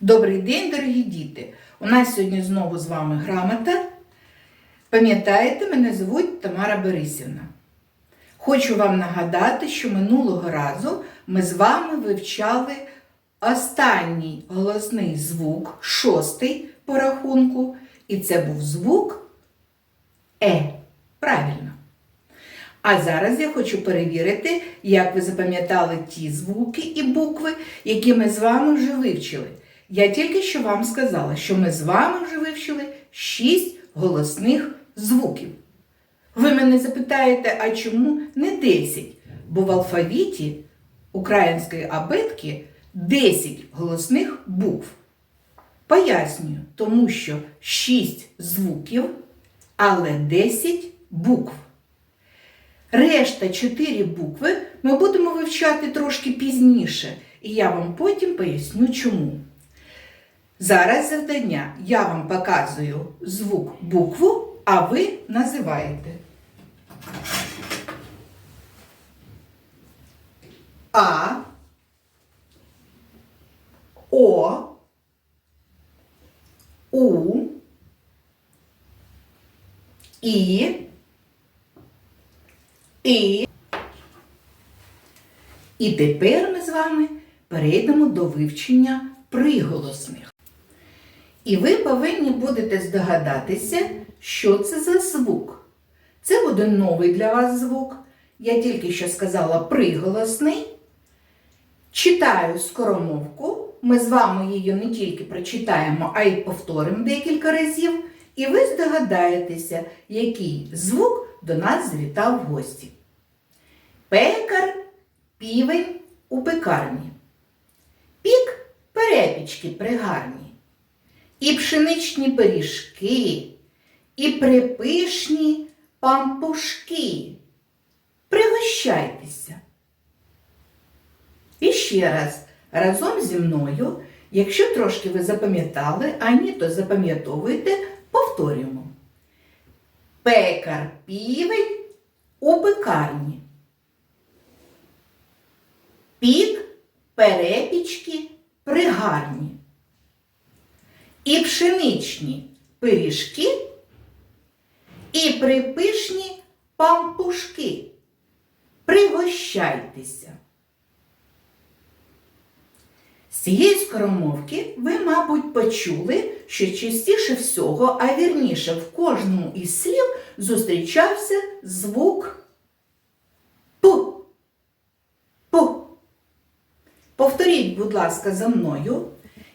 Добрий день, дорогі діти! У нас сьогодні знову з вами грамота. Пам'ятаєте, мене звуть Тамара Борисівна. Хочу вам нагадати, що минулого разу ми з вами вивчали останній голосний звук, шостий по рахунку, і це був звук Е. Правильно. А зараз я хочу перевірити, як ви запам'ятали ті звуки і букви, які ми з вами вже вивчили. Я тільки що вам сказала, що ми з вами вже вивчили шість голосних звуків. Ви мене запитаєте, а чому не 10? Бо в алфавіті української абетки 10 голосних букв. Пояснюю, тому що 6 звуків, але 10 букв. Решта 4 букви ми будемо вивчати трошки пізніше, і я вам потім поясню чому. Зараз завдання. Я вам показую звук букву, а ви називаєте. А, О, У, І, І. І тепер ми з вами перейдемо до вивчення приголосних. І ви повинні будете здогадатися, що це за звук. Це буде новий для вас звук. Я тільки що сказала приголосний. Читаю скоромовку. Ми з вами її не тільки прочитаємо, а й повторимо декілька разів. І ви здогадаєтеся, який звук до нас завітав в гості. Пекар, півень у пекарні. Пік перепічки пригарні. І пшеничні пиріжки, і припишні пампушки. Пригощайтеся. І ще раз, разом зі мною, якщо трошки ви запам'ятали, а ні, то запам'ятовуйте, повторюємо. Пекар півень у пекарні. Пік перепічки пригарні. І пшеничні пиріжки, і припишні пампушки. Пригощайтеся. З цієї скоромовки ви, мабуть, почули, що частіше всього, а вірніше в кожному із слів зустрічався звук П. П. Повторіть, будь ласка, за мною,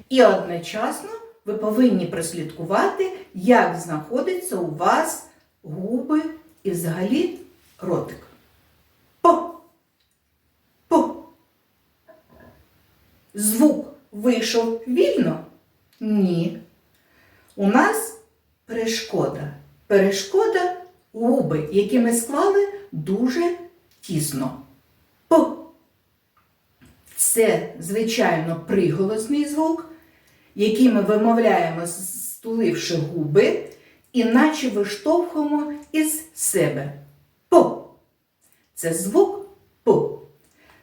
і одночасно ви повинні прослідкувати, як знаходяться у вас губи і взагалі ротик. П. П. Звук вийшов вільно? Ні. У нас перешкода. Перешкода губи, які ми склали дуже тісно. П. Це, звичайно, приголосний звук, який ми вимовляємо, стуливши губи, і наче виштовхуємо із себе. П. Це звук П.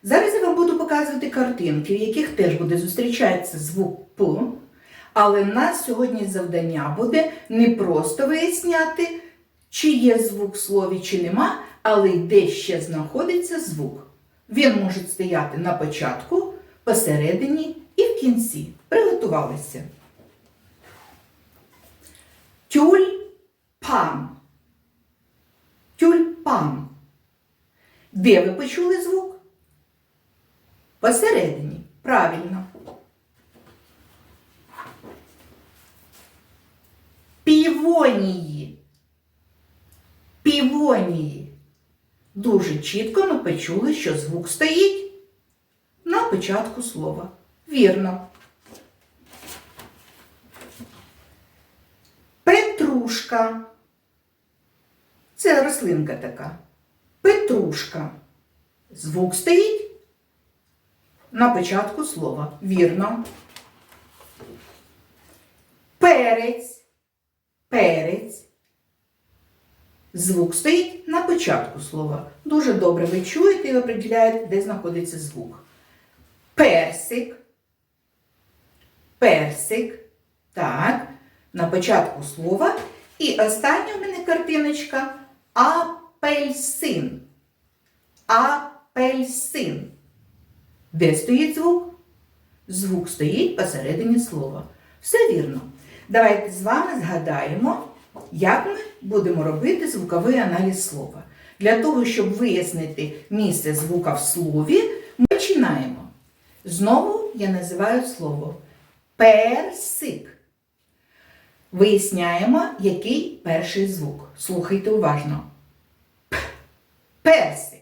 Зараз я вам буду показувати картинки, в яких теж буде зустрічатися звук П. Але в нас сьогодні завдання буде не просто виясняти, чи є звук в слові, чи нема, але й де ще знаходиться звук. Він може стояти на початку, посередині і в кінці. Приготувалися. Тюльпан. Тюльпан. Де ви почули звук? Посередині. Правильно. Півонії. Півонії. Дуже чітко ми почули, що звук стоїть на початку слова. Вірно. Петрушка. Це рослинка така. Петрушка. Звук стоїть на початку слова. Вірно. Перець. Перець. Звук стоїть на початку слова. Дуже добре ви чуєте і определяєте, де знаходиться звук. Персик. персик. Так, на початку слова. І остання в мене картиночка апельсин. Апельсин. Де стоїть звук? Звук стоїть посередині слова. Все вірно. Давайте з вами згадаємо, як ми будемо робити звуковий аналіз слова. Для того, щоб вияснити місце звука в слові, ми починаємо. Знову я називаю слово персик. Виясняємо, який перший звук. Слухайте уважно. П. Персик.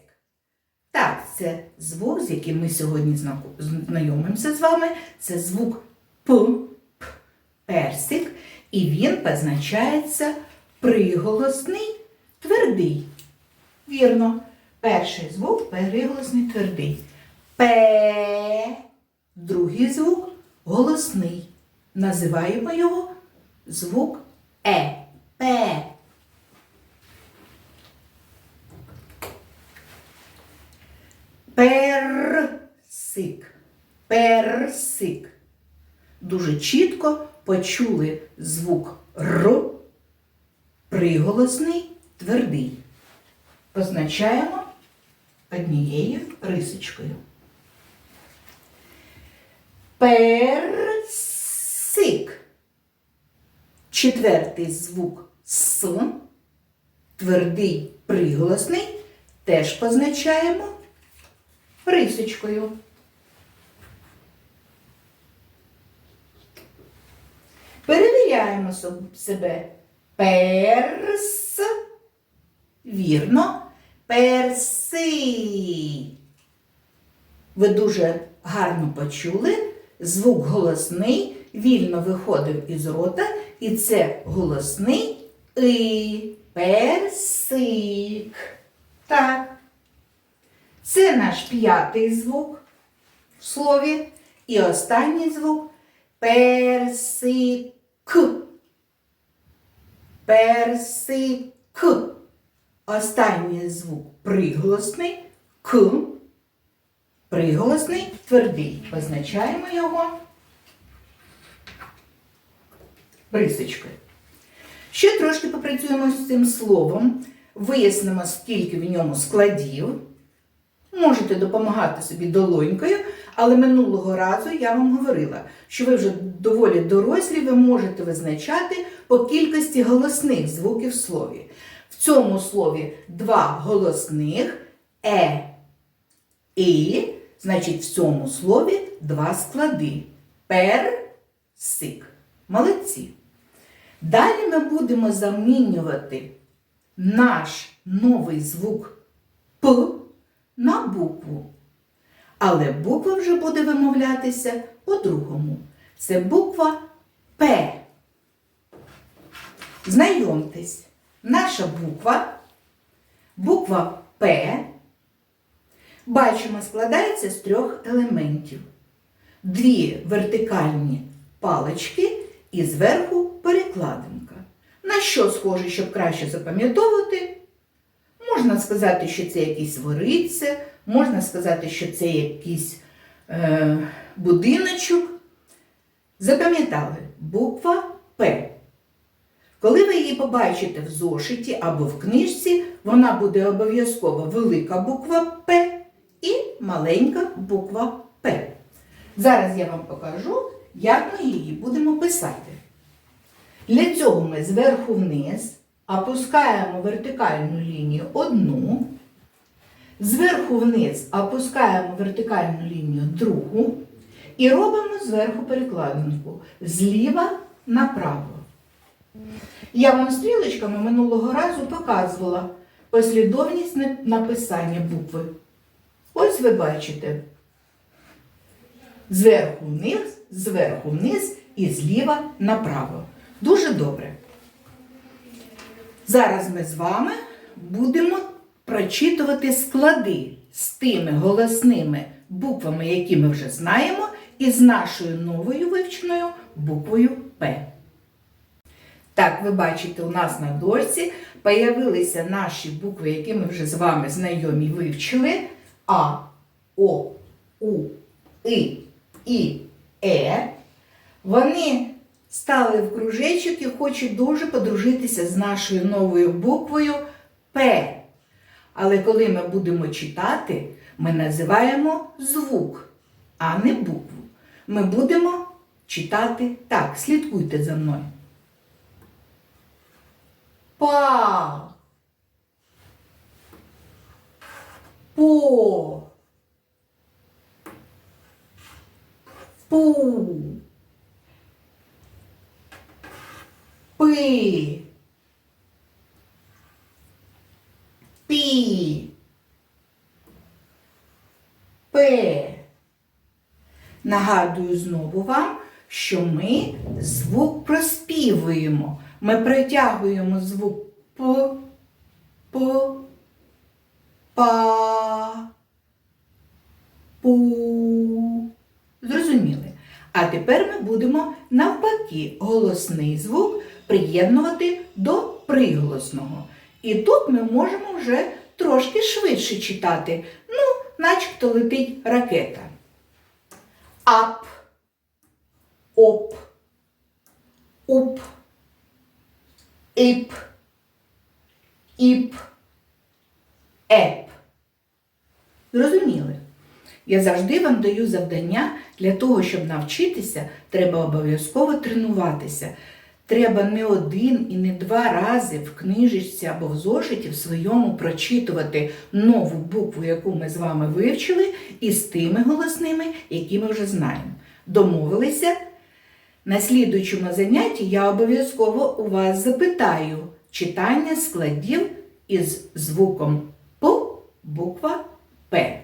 Так, це звук, з яким ми сьогодні знайомимося з вами. Це звук П, П, персик, і він позначається приголосний твердий. Вірно. Перший звук приголосний твердий. П. Другий звук голосний. Називаємо його звук Е. П. Персик. Персик. Дуже чітко почули звук Р, приголосний, твердий. Позначаємо однією рисочкою. Персик. Четвертий звук С, твердий приголосний, теж позначаємо рисочкою. Перевіряємо себе. Перс. Вірно. Перси. Ви дуже гарно почули. Звук голосний вільно виходив із рота, і це голосний и. Персик. Так. Це наш п'ятий звук в слові. І останній звук персик. Персик. Останній звук приголосний к. Приголосний твердий. Позначаємо його рисочкою. Ще трошки попрацюємо з цим словом, вияснимо, скільки в ньому складів. Можете допомагати собі долонькою, але минулого разу я вам говорила, що ви вже доволі дорослі, ви можете визначати по кількості голосних звуків в слові. В цьому слові два голосних е, і, значить, в цьому слові два склади. Персик. Молодці. Далі ми будемо замінювати наш новий звук П на букву. Але буква вже буде вимовлятися по-другому. Це буква П. Знайомтесь, наша буква, буква П, бачимо, складається з трьох елементів. Дві вертикальні палички і зверху перекладинка. На що схоже, щоб краще запам'ятовувати? Можна сказати, що це якийсь вориця, можна сказати, що це якийсь е, будиночок. Запам'ятали буква П. Коли ви її побачите в зошиті або в книжці, вона буде обов'язково велика буква П і маленька буква П. Зараз я вам покажу, як ми її будемо писати. Для цього ми зверху вниз опускаємо вертикальну лінію одну, зверху вниз опускаємо вертикальну лінію другу і робимо зверху перекладинку зліва направо. Я вам стрілочками минулого разу показувала послідовність написання букви. Ось ви бачите. Зверху вниз, зверху вниз і зліва направо. Дуже добре. Зараз ми з вами будемо прочитувати склади з тими голосними буквами, які ми вже знаємо, і з нашою новою вивченою буквою П. Так, ви бачите, у нас на дошці появилися наші букви, які ми вже з вами знайомі вивчили. А, О, У, І, І, Е. Вони стали в кружечок і хочуть дуже подружитися з нашою новою буквою П. Але коли ми будемо читати, ми називаємо звук, а не букву. Ми будемо читати так. Слідкуйте за мною. Па. По. Пу. Пи. Пі. П. Нагадую знову вам, що ми звук проспівуємо. Ми притягуємо звук П, П, Па, Пу. Зрозуміли? А тепер ми будемо навпаки голосний звук приєднувати до приголосного. І тут ми можемо вже трошки швидше читати, ну, начебто летить ракета. Ап, оп, уп, іп, іп, еп. Зрозуміли? Я завжди вам даю завдання для того, щоб навчитися, треба обов'язково тренуватися. Треба не один і не два рази в книжечці або в зошиті в своєму прочитувати нову букву, яку ми з вами вивчили, і з тими голосними, які ми вже знаємо. Домовилися? На слідуючому занятті я обов'язково у вас запитаю читання складів із звуком П, буква П.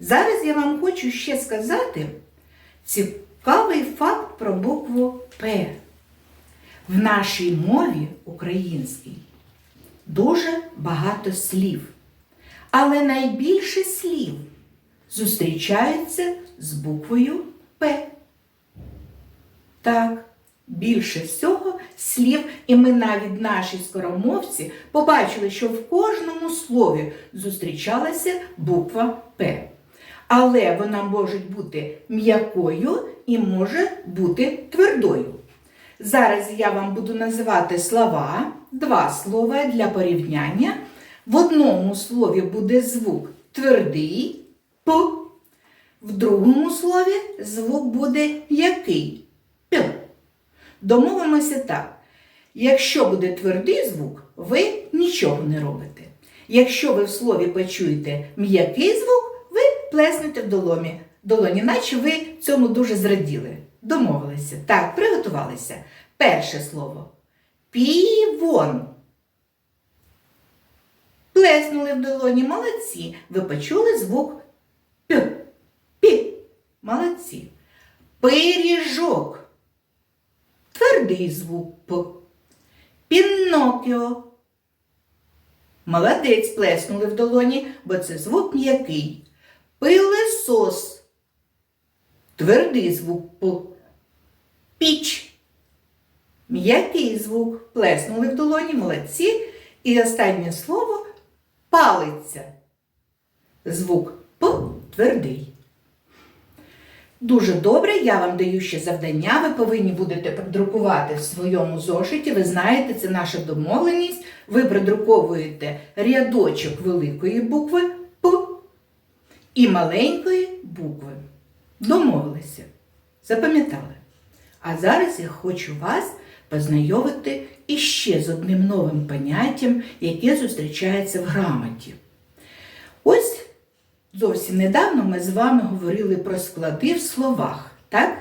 Зараз я вам хочу ще сказати цікавий факт про букву П. В нашій мові українській дуже багато слів, але найбільше слів зустрічається з буквою П. Так, більше всього слів, і ми навіть наші скоромовці побачили, що в кожному слові зустрічалася буква П. Але вона може бути м'якою і може бути твердою. Зараз я вам буду називати слова, два слова для порівняння. В одному слові буде звук твердий П, в другому слові звук буде який П. Домовимося так. Якщо буде твердий звук, ви нічого не робите. Якщо ви в слові почуєте м'який звук, ви плеснете в долоні, наче ви цьому дуже зраділи. Домовилися. Так, приготувалися. Перше слово. Півон. Плеснули в долоні. Молодці. Ви почули звук П. Пі. Молодці. Пиріжок. Твердий звук П. Пінокіо. Молодець плеснули в долоні, бо це звук м'який. Пилесос. Твердий звук П. Піч. М'який звук. Плеснули в долоні, молодці. І останнє слово палиця. Звук П твердий. Дуже добре, я вам даю ще завдання. Ви повинні будете придрукувати в своєму зошиті. Ви знаєте, це наша домовленість. Ви придруковуєте рядочок великої букви П і маленької букви. Домовилися. Запам'ятали. А зараз я хочу вас познайомити іще з одним новим поняттям, яке зустрічається в грамоті. Ось зовсім недавно ми з вами говорили про склади в словах. так?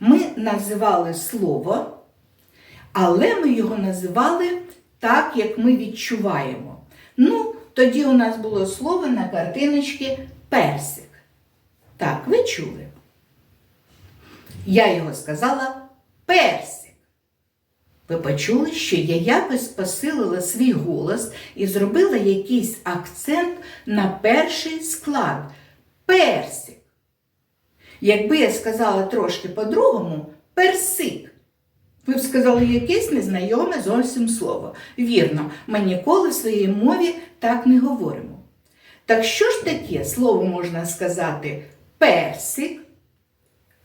Ми називали слово, але ми його називали так, як ми відчуваємо. Ну, тоді у нас було слово на картиночці персик. Так, ви чули? Я його сказала персик. Ви почули, що я якось посилила свій голос і зробила якийсь акцент на перший склад персик. Якби я сказала трошки по-другому, персик. Ви б сказали якесь незнайоме зовсім слово. Вірно, ми ніколи в своїй мові так не говоримо. Так що ж таке слово можна сказати персик,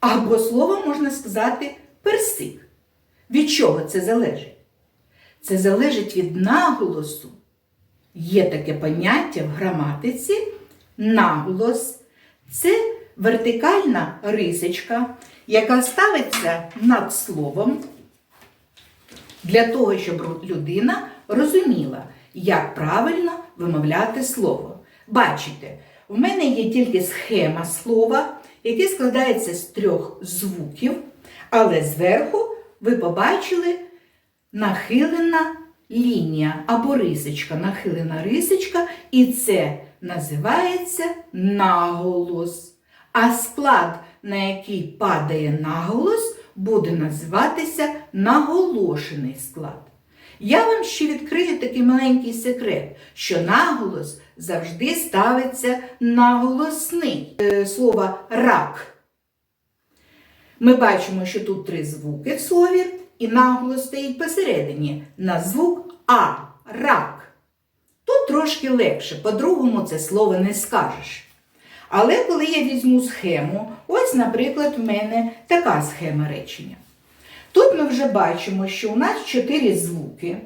Або слово можна сказати персик. Від чого це залежить? Це залежить від наголосу. Є таке поняття в граматиці наголос. Це вертикальна рисочка, яка ставиться над словом для того, щоб людина розуміла, як правильно вимовляти слово. Бачите, в мене є тільки схема слова, яке складається з трьох звуків, але зверху ви побачили нахилена лінія або рисочка, нахилена рисочка, і це називається наголос. А склад, на який падає наголос, буде називатися наголошений склад. Я вам ще відкрию такий маленький секрет, що наголос завжди ставиться наголосний. Е, Слово рак. Ми бачимо, що тут три звуки в слові, і наголос стоїть посередині на звук А рак. Тут трошки легше, по-другому це слово не скажеш. Але коли я візьму схему, ось, наприклад, в мене така схема речення. Тут ми вже бачимо, що у нас чотири звуки,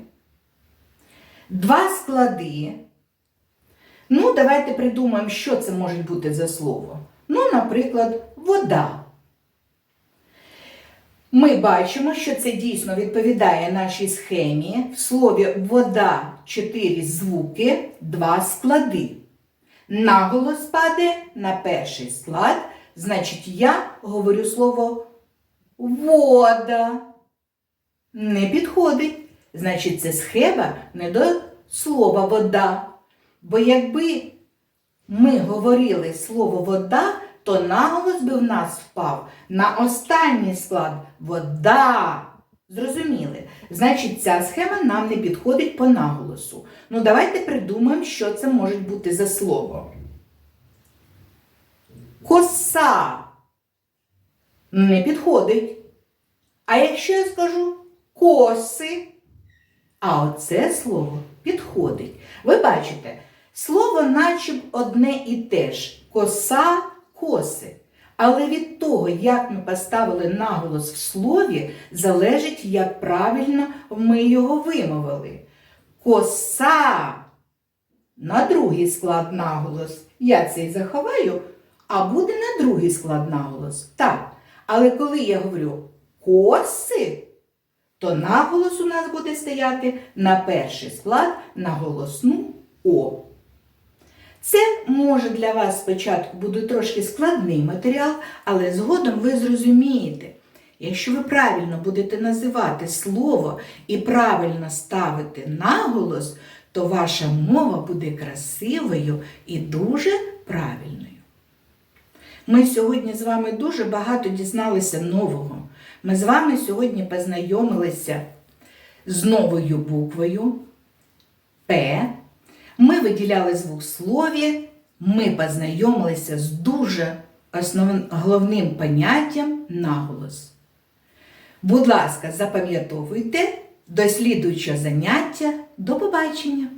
два склади. Ну, давайте придумаємо, що це може бути за слово. Ну, наприклад, вода. Ми бачимо, що це дійсно відповідає нашій схемі. В слові вода чотири звуки, два склади. Наголос падає на перший склад, значить, я говорю слово вода. Не підходить. Значить, це схема не до слова вода. Бо якби ми говорили слово вода, то наголос би в нас впав на останній склад вода. Зрозуміли? Значить, ця схема нам не підходить по наголосу. Ну, давайте придумаємо, що це може бути за слово. Коса не підходить. А якщо я скажу коси, а оце слово підходить. Ви бачите, слово наче одне і те ж коса, коси. Але від того, як ми поставили наголос в слові, залежить, як правильно ми його вимовили. Коса на другий склад наголос. Я цей заховаю, а буде на другий склад наголос. Так. Але коли я говорю коси, то наголос у нас буде стояти на перший склад на голосну О. Це може для вас спочатку буде трошки складний матеріал, але згодом ви зрозумієте, якщо ви правильно будете називати слово і правильно ставити наголос, то ваша мова буде красивою і дуже правильною. Ми сьогодні з вами дуже багато дізналися нового. Ми з вами сьогодні познайомилися з новою буквою П. Ми виділяли звук слові, ми познайомилися з дуже основним головним поняттям наголос. Будь ласка, запам'ятовуйте, до заняття. До побачення!